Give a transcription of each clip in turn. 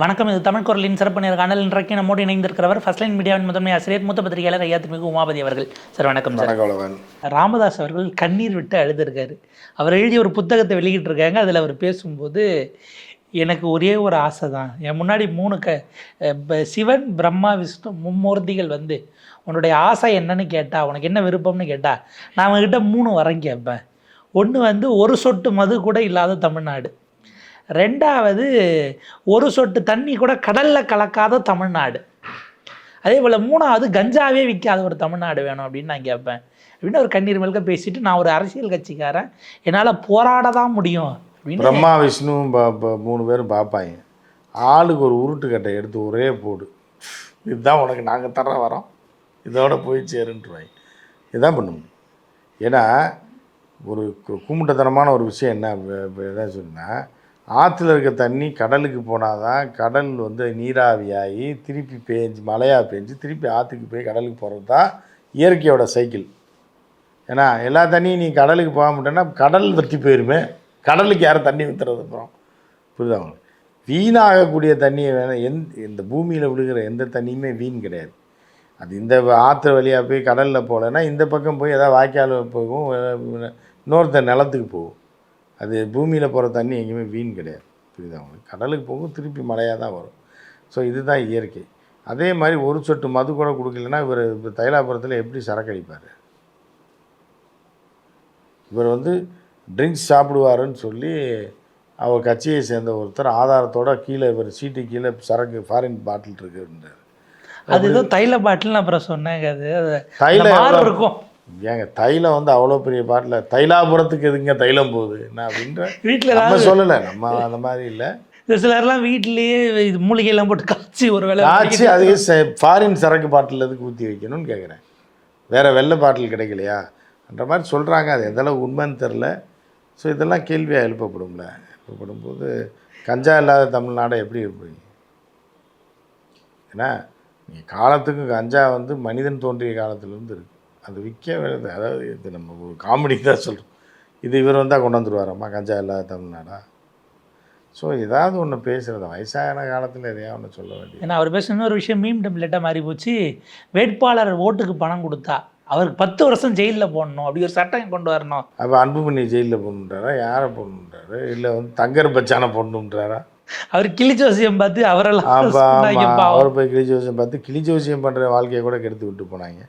வணக்கம் இது தமிழ் குரலின் சிறப்பு நேர்காணல் இன்றைக்கு நம்மோடு இணைந்திருக்கிறவர் ஃபர்ஸ்ட் லைன் மீடியாவின் முதன்மை ஆசிரியர் மூத்த பத்திரிகையாளர் ஐயா திருமிகு உமாபதி அவர்கள். சார் வணக்கம் சார் ராமதாஸ் அவர்கள் கண்ணீர் விட்டு அழுதுருக்காரு. அவர் எழுதிய ஒரு புத்தகத்தை வெளியிட்டிருக்காங்க. அதில் அவர் பேசும்போது எனக்கு ஒரே ஒரு ஆசை தான். என் முன்னாடி மூணு க சிவன் பிரம்மா விஷ்ணு மும்மூர்த்திகள் வந்து உன்னுடைய ஆசை என்னன்னு கேட்டா உனக்கு என்ன விருப்பம்னு கேட்டா நான் அவங்ககிட்ட மூணு வரம் கேட்பேன். ஒன்று வந்து ஒரு சொட்டு மது கூட இல்லாத தமிழ்நாடு. ரெண்டாவது ஒரு சொட்டு தண்ணி கூட கடலில் கலக்காத தமிழ்நாடு. அதே போல் மூணாவது கஞ்சாவே விற்காத ஒரு தமிழ்நாடு வேணும் அப்படின்னு நான் கேட்பேன். அப்படின்னு ஒரு கண்ணீர் மல்க பேசிட்டு நான் ஒரு அரசியல் கட்சிக்காரன். என்னால் போராட தான் முடியும் பிரம்மா பா- மூணு பேரும் பார்ப்பாங்க ஆளுக்கு ஒரு உருட்டு கட்டை எடுத்து ஒரே போடு. இதுதான் உனக்கு நாங்கள் தர வரோம். இதோட போய் சேருன்ட்டுருவாங்க இதுதான் பண்ண முடியும் ஏன்னா ஒரு கு- கும்முட்டத்தனமான ஒரு விஷயம் என்ன என்ன சொன்னா ஆற்றுல இருக்க தண்ணி கடலுக்கு போனால் தான் கடல் வந்து நீராவியாகி திருப்பி பேஞ்சு மழையாக பேஞ்சு திருப்பி ஆற்றுக்கு போய் கடலுக்கு போகிறது தான் இயற்கையோட சைக்கிள் ஏன்னா எல்லா தண்ணியும் நீ கடலுக்கு போக மாட்டேன்னா கடல் வற்றி போயிருமே. கடலுக்கு யாரும் தண்ணி ஊற்றுறது அப்புறம். புரியுதா உங்களுக்கு? வீணாகக்கூடிய தண்ணியை வேணால் எந் இந்த பூமியில் விழுகிற எந்த தண்ணியுமே வீண் கிடையாது. அது இந்த ஆற்று வழியாக போய் கடலில் போகலன்னா இந்த பக்கம் போய் எதாவது வாய்க்கால் போகும் அஹ் இன்னொருத்த நிலத்துக்கு போகும். அது பூமியில் போகிற தண்ணி எங்கேயுமே வீண் கிடையாது. புரியுதா உங்களுக்கு? கடலுக்கு போகும் திருப்பி மழையாக தான் வரும். ஸோ இதுதான் இயற்கை. அதே மாதிரி ஒரு சொட்டு மது கூட கொடுக்கலன்னா இவர் இப்போ தைலாபுரத்தில் எப்படி சரக்கு அடிப்பார் இவர் வந்து ட்ரிங்க்ஸ் சாப்பிடுவாருன்னு சொல்லி அவர் கட்சியை சேர்ந்த ஒருத்தர் ஆதாரத்தோட கீழே இவர் சீட்டு கீழே சரக்கு ஃபாரின் பாட்டில் இருக்குன்றார். அது ஏதோ தைல பாட்டில்னு அப்புறம் சொன்னாங்க அது. எவ்வளோ- இருக்கும். ஏங்க தைலம் வந்து அவ்வளோ பெரிய பாட்டில் தைலாபுரத்துக்கு எதுங்க தைலம் போகுது? என்ன அப்படின்ற வீட்டில் நம்ம சொல்லலை நம்ம அந்த மாதிரி இல்லை. இந்த சிலர்லாம் வீட்டிலேயே இது மூலிகையெல்லாம் போட்டு காய்ச்சி ஒரு வேளை ஆச்சு அது ஃபாரின் சரக்கு பாட்டில் எதுக்கு ஊற்றி வைக்கணும்னு கேட்குறேன் வேறு வெள்ளை பாட்டில் கிடைக்கலையா? அந்த மாதிரி சொல்கிறாங்க அது எந்தளவு உண்மைன்னு தெரில ஸோ இதெல்லாம் கேள்வியாக எழுப்பப்படும்ல. எழுப்பப்படும் போது கஞ்சா இல்லாத தமிழ்நாடை எப்படி இருப்பீங்க ஏன்னா நீங்கள் காலத்துக்கு கஞ்சா வந்து மனிதன் தோன்றிய காலத்துலேருந்து இருக்குது அது விற்க அதாவது இது நம்ம ஒரு காமெடி தான் சொல்கிறோம் இது இவர் வந்தால் கொண்டு வந்துருவாரம்மா கஞ்சா இல்லாத தமிழ்நாடா? ஸோ ஏதாவது ஒன்று பேசுகிறது வயசான காலத்தில் எதையா ஒன்று சொல்ல வேண்டியது. ஏன்னா அவர் பேசுன இன்னொரு விஷயம் மீம் டெம்ப்ளேட்டாக மாறி போச்சு. வேட்பாளர் ஓட்டுக்கு பணம் கொடுத்தா அவருக்கு பத்து வருஷம் ஜெயிலில் போடணும். அப்படி ஒரு சட்டம் கொண்டு வரணும். அப்போ அன்புமணி ஜெயிலில் போடணுன்றாரா யாரை போடணுன்றாரு இல்லை வந்து தங்கர் பச்சானை போடணுன்றாரா அவர் கிளி ஜோசியம் பார்த்து அவரெல்லாம். அவர் போய் கிளி ஜோசியம் பார்த்து கிளி ஜோசியம் பண்ணுற வாழ்க்கையை கூட கெடுத்து விட்டு போனாங்க.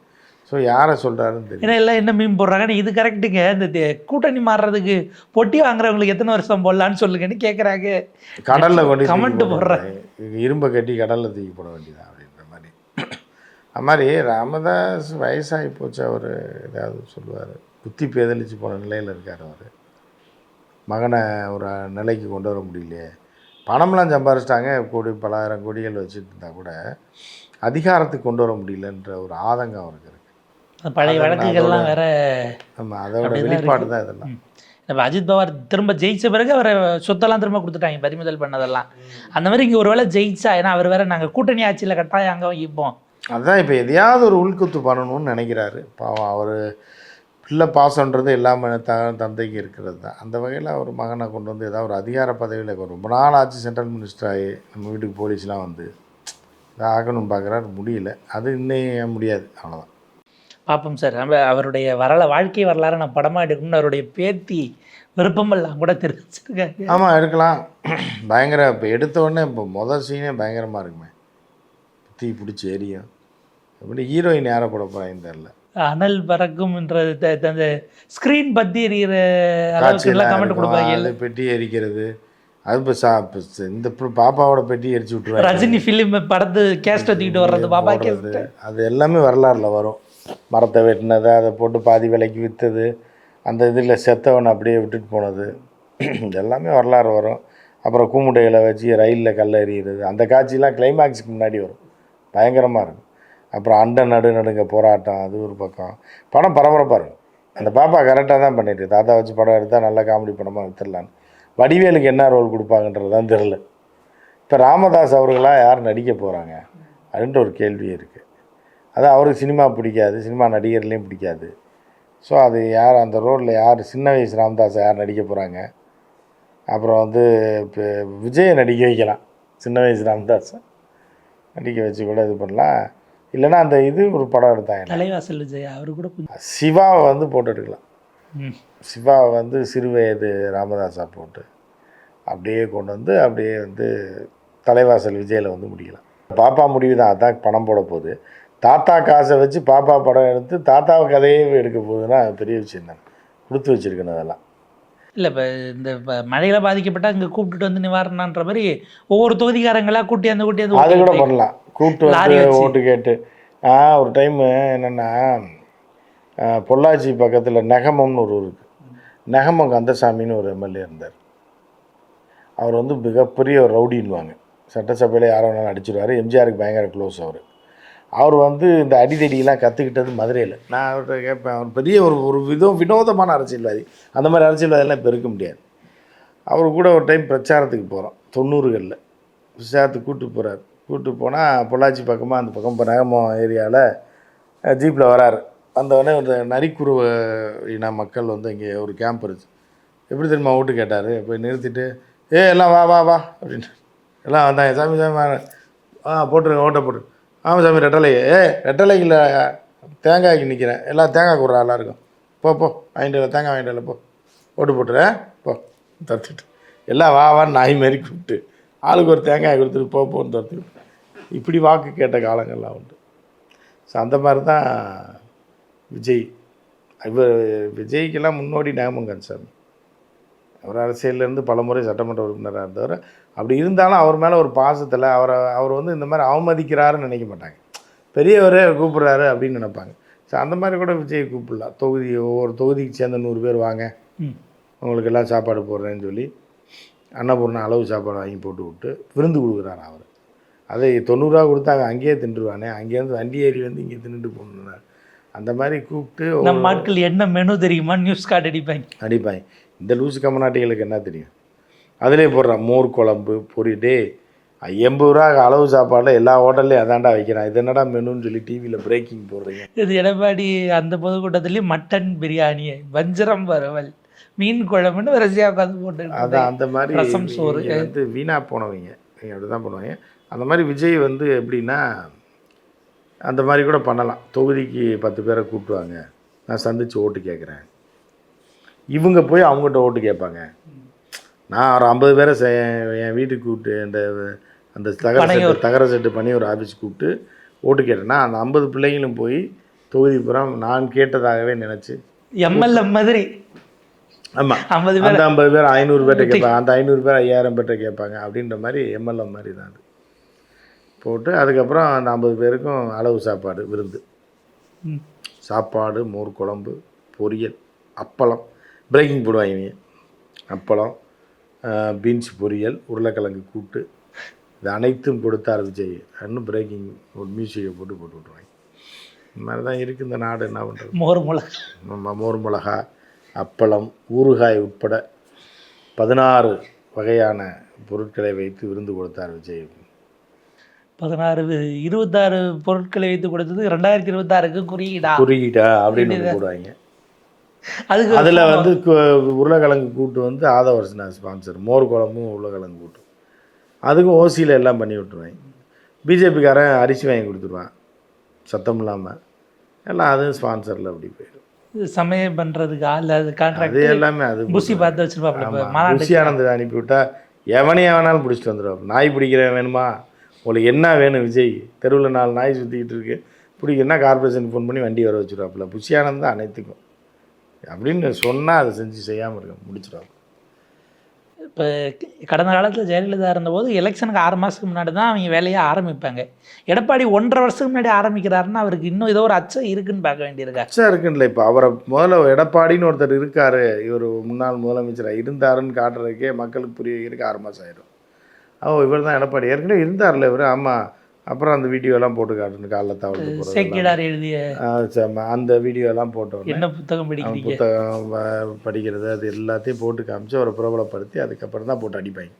ஸோ யாரை சொல்கிறாருன்னு தெரியும் ஏன்னா எல்லாம் என்ன மீன் போடுறாங்க இது கரெக்டுங்க இந்த கூட்டணி மாறுறதுக்கு பொட்டி வாங்குறவங்களுக்கு எத்தனை வருஷம் போடலான்னு சொல்லுங்கன்னு கேட்குறாங்க கடலில் கொண்டு தூக்கி போடுறாங்க. இரும்பை கட்டி கடலில் தூக்கி போட வேண்டியதான் அப்படின்ற மாதிரி. அது மாதிரி ராமதாஸ் வயசாகி போச்சு அவர் ஏதாவது சொல்லுவார். புத்தி பேதலிச்சு போன நிலையில் இருக்கார் அவர். மகனை ஒரு நிலைக்கு கொண்டு வர முடியலையே. பணம்லாம் சம்பாரிச்சிட்டாங்க. கோடி பலாயிரம் கோடிகள் வச்சுட்டு இருந்தா கூட அதிகாரத்துக்கு கொண்டு வர முடியலன்ற ஒரு ஆதங்கம் அவருக்கு பழைய வழக்குகள்லாம் வேற நம்ம அதோட வெளிப்பாடு தான் இதெல்லாம். நம்ம அஜித் பவார் திரும்ப ஜெயிச்ச பிறகு அவரை சொத்தெல்லாம் திரும்ப கொடுத்துட்டாங்க பறிமுதல் பண்ணதெல்லாம். அந்த மாதிரி இங்கே ஒருவேளை ஜெயிச்சா ஏன்னா அவர் வேற நாங்கள் கூட்டணி ஆட்சியில் கட்டாயம் அங்கே வைப்போம். அதான் இப்போ எதையாவது ஒரு உள்குத்து பண்ணணும்னு நினைக்கிறாரு. பாவம் அவர் பிள்ளை பாசன்றது எல்லாமே த தந்தைக்கு இருக்கிறது தான். அந்த வகையில் அவர் மகனை கொண்டு வந்து ஏதாவது ஒரு அதிகார பதவியில் ரொம்ப நாள் ஆச்சு சென்ட்ரல் மினிஸ்டர் ஆகி நம்ம வீட்டுக்கு போலீஸ்லாம் வந்து. இதை ஆகணும்னு பார்க்குறாரு முடியல. அது இன்னும் முடியாது அவ்வளோதான் பார்ப்போம் சார். நம்ம அவருடைய வரல வாழ்க்கை வரலாறு நான் படமாக எடுக்கணும்னு அவருடைய பேத்தி விருப்பமெல்லாம் கூட தெரிவிச்சிருக்காங்க. ஆமாம் எடுக்கலாம். பயங்கர இப்போ எடுத்த உடனே இப்போ மொதல் சீனே பயங்கரமாக இருக்குமே. தீ பிடிச்சி எரியும். எப்படி ஹீரோயின் யாரை போட போகிறாங்கன்னு தெரில அனல் பறக்கும்ன்றது அந்த ஸ்க்ரீன் பற்றி எல்லாம் கமெண்ட். கொடுப்பாங்க. அது பெட்டி எரிக்கிறது. அது இப்போ சா இப்போ இந்த பாப்பாவோட பெட்டி எரிச்சு விட்ருவாங்க ரஜினி ஃபிலிம் படத்து கேஸ்ட் தூக்கிட்டு வர்றது பாப்பா அது எல்லாமே வரலாறுல வரும். மரத்தை வெட்டினது அதை போட்டு பாதி விலைக்கு விற்றது அந்த இதில் செத்தவனை அப்படியே விட்டுட்டு போனது. எல்லாமே வரலாறு வரும். அப்புறம் கூமுட்டைகளை வச்சு ரயிலில் கல் எறிகிறது அந்த காட்சிலாம் கிளைமேக்ஸுக்கு முன்னாடி வரும். பயங்கரமாக இருக்கும். அப்புறம் அண்டை நடு நடுங்க போராட்டம் அது ஒரு பக்கம். படம் பரபரப்பாக இருக்கும் அந்த பாப்பா கரெக்டாக தான் பண்ணிட்டு தாத்தா வச்சு படம் எடுத்தால் நல்ல காமெடி படமாக எடுத்துடலான்னு. வடிவேலுக்கு என்ன ரோல் கொடுப்பாங்கன்றது தான் தெரில இப்போ ராமதாஸ் அவர்களாக யார் நடிக்க போகிறாங்க அப்படின்ற ஒரு கேள்வி இருக்குது அதான் அவருக்கு சினிமா பிடிக்காது சினிமா நடிகர்லேயும் பிடிக்காது. ஸோ அது யார் அந்த ரோலில் யார் சின்ன வயசு ராமதாஸ் யார் நடிக்க போகிறாங்க அப்புறம் வந்து இப்போ விஜயை நடிக்க வைக்கலாம் சின்ன வயசு ராமதாஸை. நடிக்க வச்சு கூட இது பண்ணலாம். இல்லைன்னா அந்த இது ஒரு படம் எடுத்தாங்க. தலைவாசல் விஜய் அவரு கூட சிவாவை வந்து போட்டு எடுக்கலாம். ம். சிவாவை வந்து சிறுவயது ராமதாஸா போட்டு அப்படியே கொண்டு வந்து அப்படியே வந்து தலைவாசல் விஜயில் வந்து முடிக்கலாம். பாப்பா முடிவு தான் அதான் பணம் போட போகுது. தாத்தா காசை வச்சு பாப்பா படம் எடுத்து தாத்தாவை கதையே எடுக்க போகுதுன்னா பெரிய விஷயம் தான். கொடுத்து வச்சிருக்கணும் அதெல்லாம். இல்லை இப்போ இந்த மழையில பாதிக்கப்பட்டா இங்கே கூப்பிட்டுட்டு வந்து நிவாரணன்ற மாதிரி ஒவ்வொரு தொகுதிக்காரங்களா கூட்டி அந்த கூட்டி அந்த அது கூட பண்ணலாம். கூப்பிட்டு வந்து. ஓட்டு கேட்டு. நான் ஒரு டைமு என்னென்னா பொள்ளாச்சி பக்கத்தில் நெகமம்னு ஒரு ஊர் இருக்குது நெகமம் கந்தசாமின்னு ஒரு எம்எல்ஏ இருந்தார். அவர் வந்து மிகப்பெரிய ஒரு ரவுடின்வாங்க சட்டசபையில் யாரை வேணாலும் அடிச்சிருவார். எம்ஜிஆருக்கு பயங்கர க்ளோஸ் அவர். அவர் வந்து இந்த அடிதடியெல்லாம் கற்றுக்கிட்டது மதுரையில். நான் அவர்கிட்ட கேட்பேன் அவர் பெரிய ஒரு ஒரு விதம் வினோதமான அரசியல்வாதி. அந்த மாதிரி அரசியல்வாதியெல்லாம் இப்போ இருக்க முடியாது. அவர் கூட ஒரு டைம் பிரச்சாரத்துக்கு போகிறோம் தொண்ணூறுகளில். பிரச்சாரத்துக்கு கூப்பிட்டு போகிறார் கூப்பிட்டு போனால் பொள்ளாச்சி பக்கமாக அந்த பக்கம் இப்போ நகமம் ஏரியாவில் ஜீப்பில் வராரு. வந்தவொடனே ஒரு நரிக்குருவ இன மக்கள் வந்து இங்கே ஒரு கேம்ப் இருந்துச்சு எப்படி தெரியுமா ஓட்டு கேட்டார்? போய் நிறுத்திட்டு ஏ எல்லாம் வா வா வா அப்படின்ட்டு. எல்லாம் வந்தாங்க சாமி சாமி ஆ போட்டுருங்க ஓட்டை போட்டு ஆமாம் சாமி ரெட்டலை ஏ ரெட்டலைக்கு தேங்காய்க்கு நிற்கிறேன் எல்லாம் தேங்காய் கொடுறா எல்லாருக்கும் போ போ. வாங்கிட்டு வர, தேங்காய் வாங்கிட்டு வரல, போ. ஓட்டு போட்டுறேன் போ. தத்துட்டு எல்லாம் வா வான்னு நாய் மாரி கூப்பிட்டு. ஆளுக்கு ஒரு தேங்காய் கொடுத்துட்டு போ போன்னு தத்து இப்படி வாக்கு கேட்ட காலங்கள்லாம் உண்டு. ஸோ அந்த மாதிரி தான் விஜய். இவர் விஜய்க்கெல்லாம் முன்னோடி நேமங்கன் சாமி. அவர் அரசியல்லேருந்து பல முறை சட்டமன்ற உறுப்பினராக இருந்தவர். அப்படி இருந்தாலும் அவர் மேலே ஒரு பாசத்தில் அவரை அவர் வந்து இந்த மாதிரி அவமதிக்கிறாருன்னு நினைக்க மாட்டாங்க. பெரியவரே கூப்பிட்றாரு அப்படின்னு நினைப்பாங்க. ஸோ அந்த மாதிரி கூட விஜய் கூப்பிடலாம். தொகுதி ஒவ்வொரு தொகுதிக்கு சேர்ந்த நூறு பேர் வாங்க. உங்களுக்கு எல்லாம் சாப்பாடு போடுறேன்னு சொல்லி அன்னபூர்ணா அளவு சாப்பாடு வாங்கி போட்டு விட்டு விருந்து கொடுக்குறாரு அவர். அதை தொண்ணூறுரூவா கொடுத்தாங்க அங்கேயே தின்றுவானே அங்கேருந்து வண்டி ஏறி வந்து இங்கே தின்னுட்டு போகணுன்னாரு அந்த மாதிரி கூப்பிட்டு நம்ம ஆட்கள் என்ன மெனு தெரியுமா? நியூஸ் கார்டு அடிப்பாங்க. அடிப்பாங்க. இந்த லூசு கம்மநாட்டிகளுக்கு என்ன தெரியும்? அதிலே போடுறான் மோர் குழம்பு பொரிடே எண்பது ரூபா அளவு சாப்பாடில் எல்லா ஹோட்டல்லையும் அதான்டா வைக்கிறான். இது என்னடா மெனுன்னு சொல்லி டிவியில் பிரேக்கிங் போடுறீங்க. இது எடப்பாடி அந்த பொதுக்கூட்டத்துலேயும் மட்டன் பிரியாணி வஞ்சரம் வறுவல் மீன் குழம்புன்னு வரிசையாக உட்காந்து போட்டு அதான் அந்த மாதிரி ரசம் சோறு. வந்து வீணாக போனவங்க. இவங்க அப்படி தான் பண்ணுவாங்க. அந்த மாதிரி விஜய் வந்து எப்படின்னா அந்த மாதிரி கூட பண்ணலாம். தொகுதிக்கு பத்து பேரை கூப்பிட்டுவாங்க நான் சந்தித்து ஓட்டு கேட்குறேன். இவங்க போய் அவங்ககிட்ட ஓட்டு கேட்பாங்க. நான் ஒரு ஐம்பது பேரை என் வீட்டுக்கு கூப்பிட்டு அந்த அந்த தகர செட்டு. தகர செட்டு பண்ணி ஒரு ஆஃபீஸ் கூப்பிட்டு ஓட்டு கேட்டேன்னா அந்த ஐம்பது பிள்ளைங்களும் போய் தொகுதி புறா நான் கேட்டதாகவே நினச்சி. எம்எல்ஏ மாதிரி. ஆமாம் ஐம்பது பேர். அந்த ஐம்பது பேர் ஐநூறு பேர்ட்ட கேட்பாங்க. அந்த ஐநூறு பேர் ஐயாயிரம் பேர்ட்ட கேட்பாங்க. அப்படின்ற மாதிரி எம்எல்ஏ மாதிரி தான் அது. போட்டு அதுக்கப்புறம் அந்த ஐம்பது பேருக்கும் அளவு சாப்பாடு விருந்து. சாப்பாடு மோர் குழம்பு பொரியல் அப்பளம். பிரேக்கிங் போடுவாங்க அப்பளம் பீன்ஸ் பொரியல் உருளைக்கிழங்கு கூட்டு இது அனைத்தும் கொடுத்தார் விஜய் இன்னும் பிரேக்கிங் ஒரு மியூசிக்கை போட்டு போட்டு விட்ருவாங்க இந்த மாதிரி தான் இருக்குது இந்த நாடு என்ன பண்ணுறது மோர் மிளகா. நம்ம மோர் மிளகா அப்பளம் ஊறுகாய் உட்பட பதினாறு வகையான பொருட்களை வைத்து விருந்து கொடுத்தார் விஜய் பதினாறு இருபத்தாறு பொருட்களை வைத்து கொடுத்தது ரெண்டாயிரத்தி இருபத்தாறுக்கு குறியீடா? குறியீடா அப்படின்னு போடுவாங்க. அதுக்கு அதில் வந்து உருளைக்கிழங்கு கூட்டு வந்து ஆதவர்சனா ஸ்பான்சர் மோர் குழம்பும் உருளைக்கிழங்கு கூட்டு. அதுக்கும் ஓசியில் எல்லாம் பண்ணி விட்ருவாங்க பிஜேபிக்காரன் அரிசி வாங்கி கொடுத்துருவான். சத்தம் இல்லாமல் எல்லாம் அதுவும் ஸ்பான்சரில் அப்படி போயிடும். சமயம் பண்றதுக்கு? ஆள் அது கான்ட்ராக்ட் எல்லாமே அது புசி பார்த்து வச்சிருப்பாப்ல ருசி ஆனந்த் அனுப்பிவிட்டா எவனையும் வேணாலும் பிடிச்சிட்டு வந்துடுவான் நாய் பிடிக்கிறவன் வேணுமா? உங்களுக்கு என்ன வேணும் விஜய்? தெருவில் நாலு நாய் சுற்றிக்கிட்டு இருக்கு. பிடிக்குன்னா கார்பரேஷன் ஃபோன் பண்ணி வண்டி வர வச்சுருவாப்புல. புஷி ஆனந்த் தான் அனைத்துக்கும். அப்படின்னு சொன்னால் அதை செஞ்சு செய்யாமல் இருக்க முடிச்சிடுவாங்க இப்போ கடந்த காலத்தில் ஜெயலலிதா இருந்தபோது எலெக்ஷனுக்கு ஆறு மாதத்துக்கு முன்னாடி தான் அவங்க வேலையை ஆரம்பிப்பாங்க. எடப்பாடி ஒன்றரை வருஷத்துக்கு முன்னாடி ஆரம்பிக்கிறாருன்னா அவருக்கு இன்னும் ஏதோ ஒரு அச்சம் இருக்குன்னு பார்க்க வேண்டியிருக்கா? அச்சா இருக்குன்ல இப்போ அவரை முதல்ல எடப்பாடின்னு ஒருத்தர் இருக்காரு இவர் முன்னாள் முதலமைச்சராக இருந்தாருன்னு காட்டுறதுக்கே மக்களுக்கு புரிய வைக்கிறதுக்கு ஆறு மாதம் ஆயிடும். ஓ இவர் தான் எடப்பாடி. ஏற்கனவே இருந்தார்ல இவர். ஆமாம் அப்புறம் அந்த வீடியோலாம் போட்டு காட்டணும் காலைல தவறு சேக்கிடார் எழுதிய அந்த வீடியோலாம் போட்டோன்னே என்ன புத்தகம் படிக்கிறீங்க? புத்தகம் படிக்கிறது அது எல்லாத்தையும் போட்டு காமிச்சு அவரை பிரபலப்படுத்தி அதுக்கப்புறம் தான் போட்டு அடிப்பாங்க.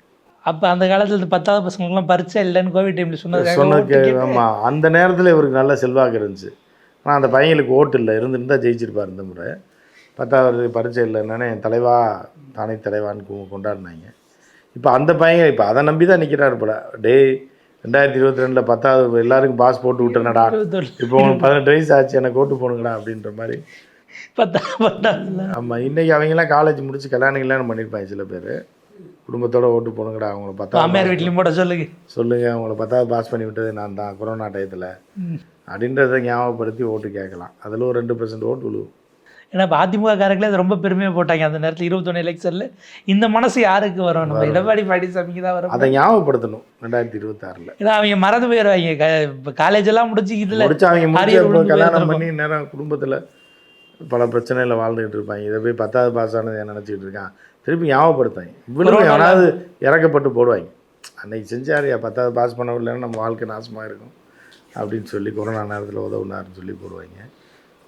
அப்போ அந்த காலத்தில் இந்த பத்தாவது பசங்களுக்குலாம் பரிச்சை இல்லைன்னு கோவிட் டைமில் சொன்னதுக்காக சொன்னதுக்கு ஆமாம் அந்த நேரத்தில் இவருக்கு நல்ல செல்வாக்கு இருந்துச்சு. ஆனால் அந்த பையனுக்கு ஓட்டு இல்லை இருந்திருந்தால் ஜெயிச்சிருப்பார் இந்த முறை. பத்தாவது பரிச்சை இல்லைன்னா என் தலைவா தானே தலைவான்னு கொண்டாடினாங்க. இப்போ அந்த பையன் இப்போ அதை நம்பி தான் நிற்கிறாரு போல. டேய் ரெண்டாயிரத்தி இருபத்தி ரெண்டில் பத்தாவது எல்லாருக்கும் பாஸ் போட்டு விட்டுறனடா. இப்போ உனக்கு பதினெட்டு வயசு ஆச்சு எனக்கு ஓட்டு போடுங்கடா அப்படின்ற மாதிரி. பத்தா பத்தாதுல ஆமாம் இன்றைக்கி அவங்கெல்லாம் காலேஜ் முடிச்சு கல்யாணம் கல்யாணம் பண்ணியிருப்பாங்க சில பேர். குடும்பத்தோட ஓட்டு போடுங்கடா அவங்கள பத்தாவது மாமியார் வீட்லையும் போட சொல்லுங்க. சொல்லுங்கள் அவங்கள பத்தாவது பாஸ் பண்ணி விட்டது நான் தான் கொரோனா டயத்தில் அப்படின்றத ஞாபகப்படுத்தி ஓட்டு கேட்கலாம். அதில் ஒரு ரெண்டு பர்சன்ட் ஓட்டு விழுவும். ஏன்னா இப்போ அதிமுக காரங்களே அது ரொம்ப பெருமையாக போட்டாங்க. அந்த நேரத்தில் இருபத்தொன்று எலெக்ஷனில் இந்த மனசு யாருக்கு வரும்? நம்ம எடப்பாடி பழனிசாமிக்கு தான் வரும். அதை ஞாபகப்படுத்தணும் ரெண்டாயிரத்தி இருபத்தாறில். ஏன்னா அவங்க மறந்து போயிடுவாங்க. க- இப்போ காலேஜ் எல்லாம் முடிச்சு இதில் முடிச்சு அவங்க கல்யாணம். பண்ணி நேரம் குடும்பத்தில் பல பிரச்சனையில் வாழ்ந்துகிட்டு இருப்பாங்க. இதை போய் பத்தாவது பாஸ் ஆனது நினச்சிக்கிட்டு இருக்கான்? திருப்பி ஞாபகப்படுத்தாங்க கொரோனால- எவனாவது இறக்கப்பட்டு போடுவாங்க. அன்னைக்கு செஞ்சாரியா பத்தாவது பாஸ் பண்ண விடலைன்னா நம்ம வாழ்க்கை நாசமாக இருக்கும். அப்படின்னு சொல்லி கொரோனா நேரத்தில் உதவுனாருன்னு சொல்லி போடுவாங்க.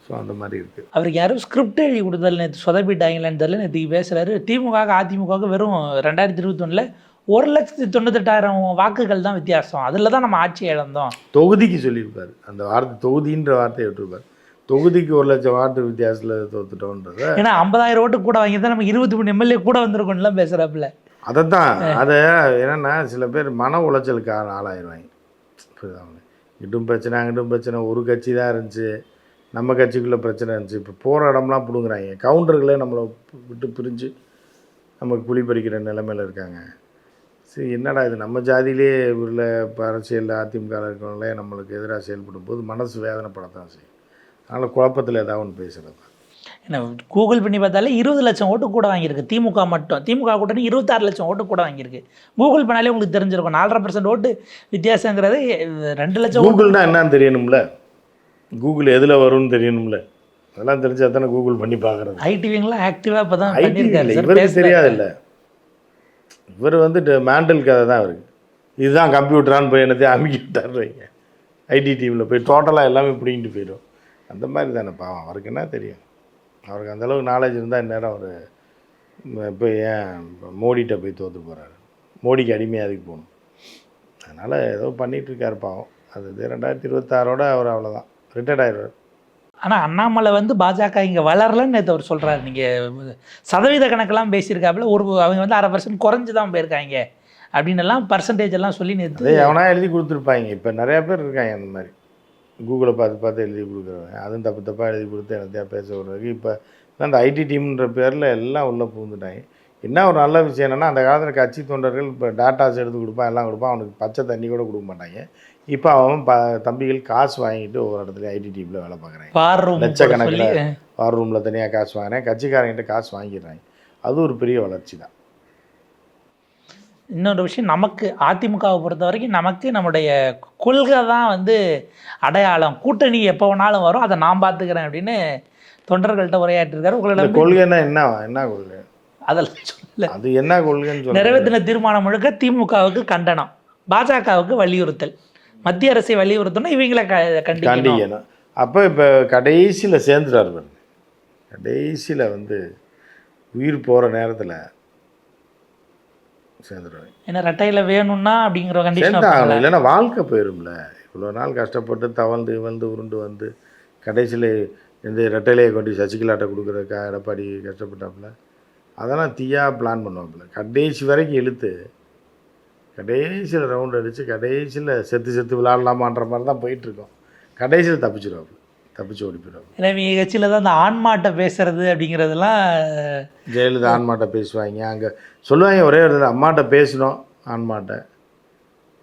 ஸோ அந்த மாதிரி இருக்குது அவருக்கு யாரும் ஸ்கிரிப்ட் எழுதி கொடுத்ததில்ல நேற்று சொதப்பிட்டாங்களான்னு தெரியல நேற்று பேசுகிறாரு திமுக அதிமுக வெறும் ரெண்டாயிரத்தி இருபத்தொன்னில் ஒரு லட்சத்தி தொண்ணூத்தெட்டாயிரம் வாக்குகள் தான் வித்தியாசம். அதில் தான் நம்ம ஆட்சி இழந்தோம். தொகுதிக்கு சொல்லியிருப்பார். அந்த வார்த்தை தொகுதின்ற வார்த்தையை விட்டுருப்பார். தொகுதிக்கு ஒரு லட்சம் வாட்டு வித்தியாசத்தில் தோத்துட்டோன்றத ஏன்னா ஐம்பதாயிரம் ஓட்டு கூட வாங்கி தான் நம்ம இருபத்தி மூணு எம்எல்ஏ கூட வந்திருக்கோம்லாம் பேசுகிறாப்புல அதை தான் அதை என்னென்னா சில பேர் மன உளைச்சலுக்கு ஆள் ஆளாயிருவாங்க. புரியுதா? இங்கிட்டும் பிரச்சனை அங்கிட்டும் பிரச்சனை ஒரு கட்சி தான் இருந்துச்சு. நம்ம கட்சிக்குள்ளே பிரச்சனை இருந்துச்சு. இப்போ போகிற இடம்லாம் பிடுங்குறாங்க. கவுண்டர்களே நம்மளை விட்டு பிரிஞ்சு நமக்கு குழி பறிக்கிற நிலைமையில் இருக்காங்க. சரி என்னடா இது? நம்ம ஜாதியிலே உள்ள இப்போ அரசியலில் அதிமுக இருக்கிறவங்களே நம்மளுக்கு எதிராக செயல்படும் போது மனசு வேதனைப்படத்தான் செய்யும். அதனால் குழப்பத்தில் ஏதாவது ஒன்று பேசுகிறது ஏன்னா கூகுள் பண்ணி பார்த்தாலே இருபது லட்சம் ஓட்டு கூட வாங்கியிருக்கு. திமுக மட்டும். திமுக கூட்டணி இருபத்தாறு லட்சம் ஓட்டு கூட வாங்கியிருக்கு. கூகுள் பண்ணாலே உங்களுக்கு தெரிஞ்சிருக்கும். நாலரை பர்சன்ட் ஓட்டு வித்தியாசங்கிறது ரெண்டு லட்சம் கூகுள்னா என்னன்னு தெரியணும்ல? கூகுள் எதில் வரும்னு தெரியணும்ல? அதெல்லாம் தெரிஞ்சா தானே கூகுள் பண்ணி பார்க்குறது. ஐடிவிங்கெல்லாம் ஆக்டிவாக இப்போ தான் ஐடி பண்ணியிருக்காரு இல்லை சார். இவருக்கு. தெரியாது இல்லை இவர் வந்துட்டு மேண்டல் கதை தான் அவருக்கு இதுதான் கம்ப்யூட்டரான்னு போய் என்னத்தையும் அமுக்கி விட்டாருங்க ஐடி டீமில் போய் டோட்டலாக எல்லாமே பிடிங்கிட்டு போயிடும். அந்த மாதிரி தானே பாவம். அவருக்கு என்ன தெரியும்? அவருக்கு அந்த அளவுக்கு நாலேஜ் இருந்தால் இந்நேரம் அவர் இப்போ ஏன் மோடிகிட்ட போய் தோற்று போகிறாரு மோடிக்கு அடிமையாக அதுக்கு போகணும். அதனால் ஏதோ பண்ணிகிட்டு இருக்காரு பாவம். அது ரெண்டாயிரத்தி இருபத்தாறோட அவர் அவ்வளோதான் ரிட்டையர்ட் ஆயிடுவார். ஆனால் அண்ணாமலை வந்து பாஜக இங்கே வளரலன்னு நேற்று அவர் சொல்கிறாரு நீங்கள் சதவீத கணக்கெல்லாம் பேசியிருக்காப்புல ஒரு அவங்க வந்து அரை பர்சன்ட் குறைஞ்சு தான் போயிருக்காங்க அப்படின்னு எல்லாம் பர்சன்டேஜ் எல்லாம் சொல்லி நேற்று அதே எவனா எழுதி கொடுத்துருப்பாங்க. இப்போ நிறையா பேர் இருக்காங்க அந்த மாதிரி. கூகுளை பார்த்து பார்த்து எழுதி கொடுக்குறவங்க. அதுவும் தப்பு தப்பாக எழுதி கொடுத்து என்னத்தையா பேச விடுறதுக்கு. இப்போ அந்த ஐடி டீம்ன்ற பேரில் எல்லாம் உள்ளே பூந்துட்டாங்க என்ன ஒரு நல்ல விஷயம் என்னென்னா அந்த காலத்தில் கட்சி தொண்டர்கள் இப்போ டாட்டாஸ் எடுத்து கொடுப்பான் எல்லாம் கொடுப்பான் அவனுக்கு பச்சை தண்ணி கூட கொடுக்க மாட்டாங்க. இப்போ அவன் ப தம்பிகள் காசு வாங்கிட்டு ஒவ்வொரு இடத்துல ஐடி டீமில் வேலை பார்க்குறாங்க. லட்சக்கணக்கில் வார் ரூமில் தனியாக காசு வாங்குறேன் கட்சிக்காரங்கிட்ட காசு வாங்கிடுறாங்க. அது ஒரு பெரிய வளர்ச்சி தான். இன்னொரு விஷயம் நமக்கு அதிமுகவை பொறுத்த வரைக்கும் நமக்கு நம்முடைய கொள்கை தான் வந்து அடையாளம். கூட்டணி எப்போ வேணாலும் வரும் அதை நான் பார்த்துக்கிறேன் அப்படின்னு தொண்டர்கள்ட்ட உரையாற்றிருக்காரு. உங்களிடம் கொள்கைன்னா என்ன என்ன கொள்கை? அதெல்லாம் சொல்லல. அது என்ன கொள்கைன்னு நிறைவேற்றின தீர்மானம் முழுக்க திமுகவுக்கு கண்டனம். பாஜகவுக்கு வலியுறுத்தல். மத்திய அரசை வலியுறுத்தணும் இவங்களை க கண்டிக்கணும். அப்போ இப்போ கடைசியில் சேர்ந்துட்டார் கடைசியில் வந்து உயிர் போகிற நேரத்தில் சேர்ந்துடுவாங்க ஏன்னா ரெட்டையில வேணும்னா அப்படிங்கிற கண்டிஷன் சேர்ந்தாகணும். இல்லைன்னா வாழ்க்கை போயிரும்ல. இவ்வளோ நாள் கஷ்டப்பட்டு தவழ்ந்து வந்து உருண்டு வந்து கடைசியில் இந்த ரெட்டையிலையை கொண்டு சசிகலாட்ட கொடுக்குறக்கா எடப்பாடி கஷ்டப்பட்டாப்புல. அதெல்லாம் தீயா பிளான் பண்ணுவாப்புல. கடைசி வரைக்கும் இழுத்து கடைசியில் ரவுண்ட் அடித்து கடைசியில் செத்து செத்து விளாட்லாமான்ற மாதிரி தான் போயிட்டுருக்கோம். கடைசியில் தப்பிச்சிருவாப்புல. தப்பிச்சு ஓடி போயிடுவாப்புல. ஏன்னா இவங்க கட்சியில் தான் அந்த ஆன்மாட்ட பேசுறது அப்படிங்கிறதெல்லாம் ஜெயலலிதா ஆன்மாட்ட பேசுவாங்க. அங்கே சொல்லுவாங்க ஒரே ஒரு அம்மாட்ட பேசணும் ஆன்மாட்ட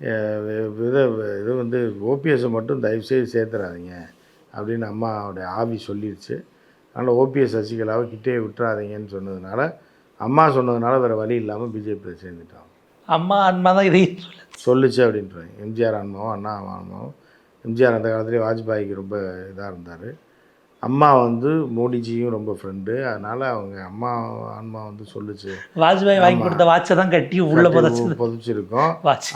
அஹ் இது இது வந்து ஓபிஎஸ்ஸை மட்டும் தயவுசெய்து சேர்த்துறாதீங்க அப்படின்னு அம்மாவுடைய ஆவி சொல்லிடுச்சு அதனால் ஓபிஎஸ் சசிகலாவை கிட்டே விட்டுறாதீங்கன்னு சொன்னதுனால அம்மா சொன்னதுனால வேறு வழி இல்லாமல் பிஜேபியில் சேர்ந்துட்டான். அம்மா ஆன்மா தான் இதையும். சொல்லுச்சு அப்படின்றாங்க. எம்ஜிஆர் ஆன்மாவும் அண்ணா ஆன்மாவும் எம்ஜிஆர் அந்த காலத்துலேயே வாஜ்பாய்க்கு ரொம்ப இதாக இருந்தார். அம்மா வந்து மோடிஜியும் ரொம்ப ஃப்ரெண்டு அதனால் அவங்க அம்மா ஆன்மா வந்து சொல்லுச்சு. வாஜ்பாய் வாங்கி கொடுத்த வாட்சை தான் கட்டி உள்ள புதைச்சு புதைச்சிருக்கோம்.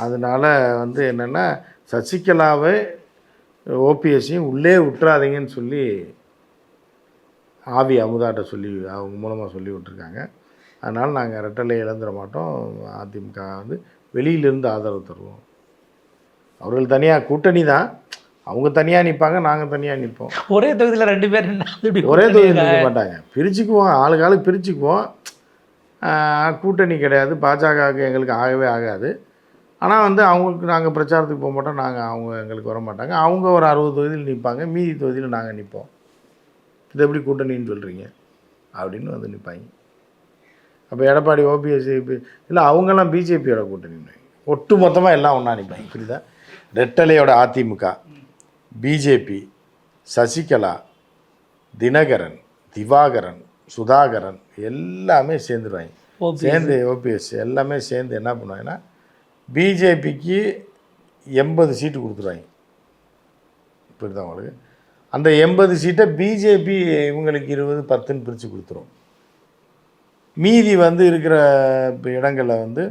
அதனால வந்து என்னென்னா சசிகலாவை ஓபிஎஸ்ஸையும் உள்ளே விட்டுறாதீங்கன்னு சொல்லி ஆவி அமுதாட்ட சொல்லி அவங்க மூலமாக சொல்லி விட்டுருக்காங்க. அதனால் நாங்கள் ரெட்டலை இழந்துட மாட்டோம். அதிமுக வந்து வெளியிலிருந்து ஆதரவு தருவோம். அவர்கள் தனியாக கூட்டணி தான். அவங்க தனியாக நிற்பாங்க நாங்கள் தனியாக நிற்போம். ஒரே தொகுதியில் ரெண்டு பேர் ஒரே கூட்டணி தொகுதி இருக்கா? நிற்க மாட்டாங்க. பிரிச்சுக்குவோம் ஆளுக்கு ஆளுக்கு பிரிச்சுக்குவோம் கூட்டணி கிடையாது. பாஜகவுக்கு எங்களுக்கு ஆகவே ஆகாது. ஆனால் வந்து அவங்களுக்கு நாங்கள் பிரச்சாரத்துக்கு போக மாட்டோம். நாங்கள் அவங்க எங்களுக்கு வர மாட்டாங்க. அவங்க ஒரு அறுபது தொகுதியில் நிற்பாங்க. மீதி தொகுதியில் நாங்கள் நிற்போம். இது எப்படி கூட்டணின்னு சொல்கிறீங்க அப்படின்னு வந்து நிற்பாங்க அப்போ எடப்பாடி ஓபிஎஸ் இல்லை அவங்கெல்லாம் பிஜேபியோட கூட்டணி ஒட்டு மொத்தமாக எல்லாம் ஒன்றா நிற்பாங்க புரியுதா? ரெட்டலையோட அதிமுக பிஜேபி சசிகலா தினகரன் திவாகரன் சுதாகரன் எல்லாமே சேர்ந்துருவாங்க. சேர்ந்து ஓபிஎஸ் எல்லாமே சேர்ந்து என்ன பண்ணுவாங்கன்னா பிஜேபிக்கு எண்பது சீட்டு கொடுத்துருவாங்க. புரியுதா உங்களுக்கு? அந்த எண்பது சீட்டை பிஜேபி இவங்களுக்கு இருபது பத்துன்னு பிரித்து கொடுத்துரும். மீதி வந்து இருக்கிற இப்ப இடங்களில் வந்து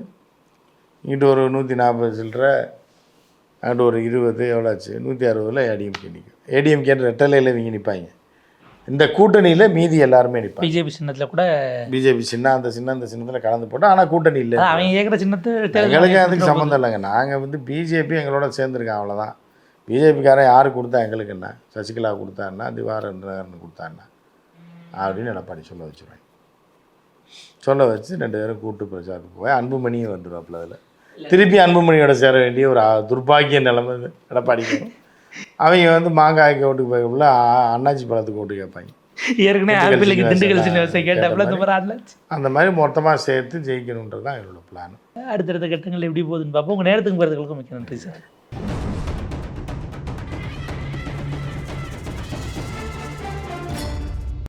இங்கிட்டு ஒரு நூற்றி நாற்பது சில்லற அங்கிட்டு ஒரு இருபது எவ்வளோ ஆச்சு? நூற்றி அறுபதில் ஏடிஎம்கே நிற்கும் ஏடிஎம்கேன்ற ரெட்டலையில் இவங்க நிற்பாங்க இந்த கூட்டணியில் மீதி எல்லாருமே நிற்பாங்க பிஜேபி சின்னத்துல கூட பிஜேபி சின்ன அந்த சின்ன அந்த சின்னத்தில் கலந்து போட்டோம் ஆனால் கூட்டணி இல்லை. அவன் கேட்குற சின்னத்தை எங்களுக்கு அதுக்கு சம்மந்தம் இல்லைங்க. நாங்கள் வந்து பிஜேபி எங்களோட சேர்ந்துருக்கோம் அவ்வளோதான் பிஜேபிக்காரன் யார் கொடுத்தா எங்களுக்கு என்ன? சசிகலா கொடுத்தா என்ன? திவாரன் கொடுத்தா என்ன? அப்படின்னு எடப்பாடி சொல்ல வச்சுருவேன். சொல்ல வச்சு ரெண்டு பேரும் கூட்டு பிரச்சாரத்துக்கு போய் அன்புமணியும் வந்துடுவாப்புல அதில். திருப்பி அன்புமணியோட சேர வேண்டிய ஒரு துர்பாக்கிய நிலைமை எடப்பாடிக்கு. அவங்க வந்து மாங்காய்க்கு ஓட்டுக்கு போய்க்குள்ள அண்ணாச்சி பழத்துக்கு ஓட்டு கேட்பாங்க. ஏற்கனவே அந்த மாதிரி மொத்தமாக சேர்த்து ஜெயிக்கணுன்றது தான் எங்களோட பிளான் அடுத்தடுத்த கட்டங்கள் எப்படி போகுதுன்னு பார்ப்போம். உங்கள் நேரத்துக்கு போகிறதுகளுக்கும் மிக்க நன்றி சார்.